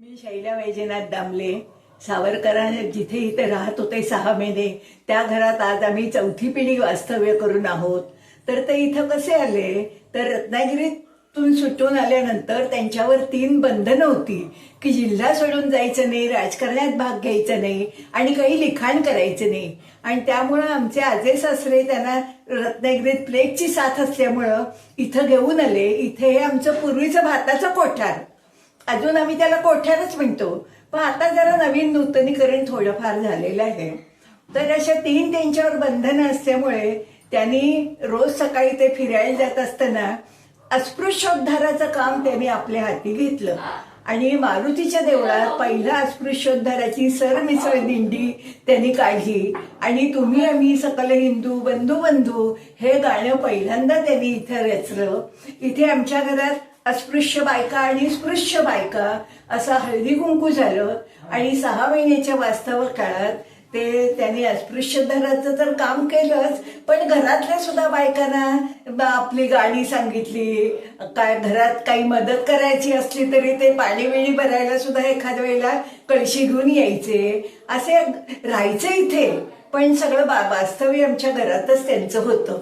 मी शैला वैजनाथ दामले. सावरकरां जिथे इथे राहत होते सहा महिने. त्या घरात आज आम्ही चौथी पिढी वास्तव्य करून आहोत. तर ते इथं कसे आले? तर रत्नागिरीतून सुटून आल्यानंतर त्यांच्यावर तीन बंधनं होती. की जिल्हा सोडून जायचं नाही राजकारणात भाग घ्यायचा नाही आणि काही लिखाण करायचं नाही. आणि त्यामुळं आमचे आजे सासरे त्यांना रत्नागिरीत प्लेगची साथ असल्यामुळं इथं घेऊन आले. इथे हे आमचं पूर्वीचं भाताचं कोठार. अजून आम्ही त्याला कोठ्यारच म्हणतो. पण आता जरा नवीन नूतनीकरण थोडंफार झालेलं आहे. तर अशा तीन त्यांच्यावर बंधनं असल्यामुळे त्यांनी रोज सकाळी ते फिरायला जात असताना अस्पृश्योद्धाराचं काम त्यांनी आपल्या हाती घेतलं. आणि मारुतीच्या देवळात पहिला अस्पृश्योद्धाराची सरमिसळ दिंडी त्यांनी काढली. आणि तुम्ही आम्ही सकल हिंदू बंधू बंधू हे गाणं पहिल्यांदा त्यांनी इथं रचलं. इथे आमच्या घरात अस्पृश्य बायका आणि स्पृश्य बायका असं हळदी कुंकू झालं. आणि सहा महिन्याच्या वास्तव काळात ते त्यांनी अस्पृश्य धराचं तर काम केलंच पण घरातल्या सुद्धा बायकांना आपली गाणी सांगितली. काय घरात काही मदत करायची असली तरी ते पाणी बिणी भरायला सुद्धा एखाद्या वेळेला कळशी घेऊन यायचे. असे राहायचे इथे पण सगळं बा- वास्तव्य आमच्या घरातच त्यांचं होतं.